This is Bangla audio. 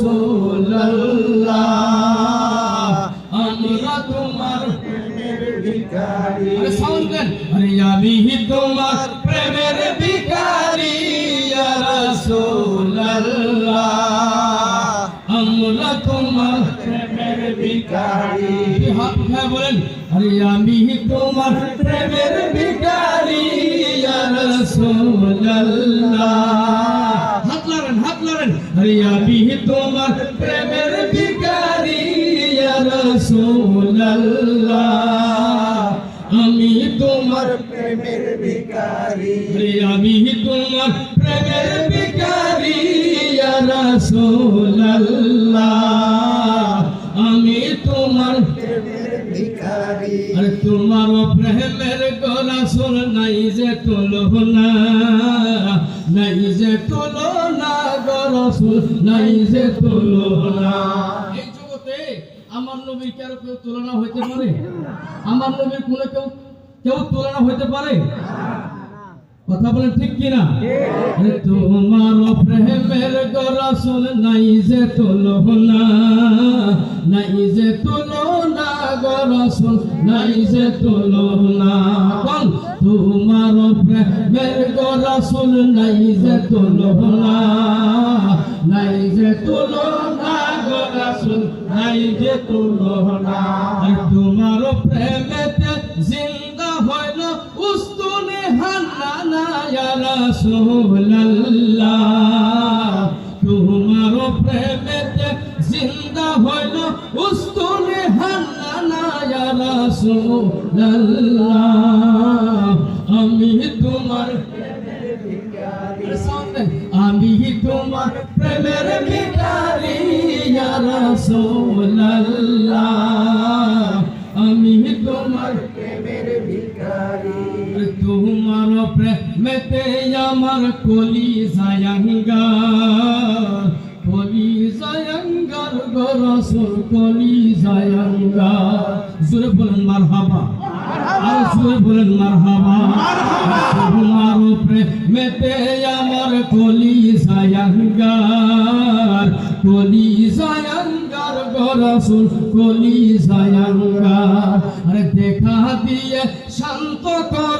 রাসূলুল্লাহ। আমরা তোমার প্রেমের ভিখারি। আরে সাউন্ড দেন। আরে আমি তোমার প্রেমের ভিখারি ইয়া রাসূলুল্লাহ। আমরা তোমার প্রেমের ভিখারি। হাত উঠায় বলেন। আরে আমি তোমার প্রেমের ভিখারি ইয়া রাসূলুল্লাহ। হাত লাগান হাত লাগান আরে আমি তোমার প্রেমের ভিখারি ইয়া আমি তোমার প্রেমের ভিখারি। আমি তোমার প্রেমের ভিখারি ইয়া আমি তোমার প্রেমের ভিখারি। আরে তোমার প্রেমের গলা শোন নাই যে তুলনা নাই যে তুলনা গরসুল নাই যে তুলনা। এই জগতে আমার নবীর কারও কেউ তুলনা হইতে পারে? আমার নবীর কোনো কেউ কেউ তুলনা হইতে পারে? কথা বলেন ঠিক কিনা? তোমার প্রেমের গরসুল নাই যে তুলনা নাই যে তুলনা গরসুল নাই যে তুলনা। তোমার প্রেমের গরসুল নাই যে তুলনা, নাই যে তুলনা গরসুল নাই যে তুলনা। তোমার প্রেমেতে জিন্দা হইল উস্তুনে হান্নানা ইয়া রাসূলুল্লাহ। তোমার প্রেমেতে জিন্দা হইল উস্তুনে হান্নানা ইয়া রাসূলুল্লাহ। আমি তোমার আমি তোমার প্রেমের ভিখারি ইয়া রাসূলুল্লাহ আমি তোমার প্রেমের ভিখারি তোমার প্রেমেতে আমার কলি জায়াঙ্গার কলি জায়াঙ্গার গরসুর কলি জায়াঙ্গার জোরে বলেন মারহাবা জোরে বলেন মারহাবা। তোমার প্রেমেতে আমার কলি জায়াঙ্গার কলি জায়াঙ্গার গরসুর কলি জায়াঙ্গার আরে দেখা দিয়ে শান্ত করো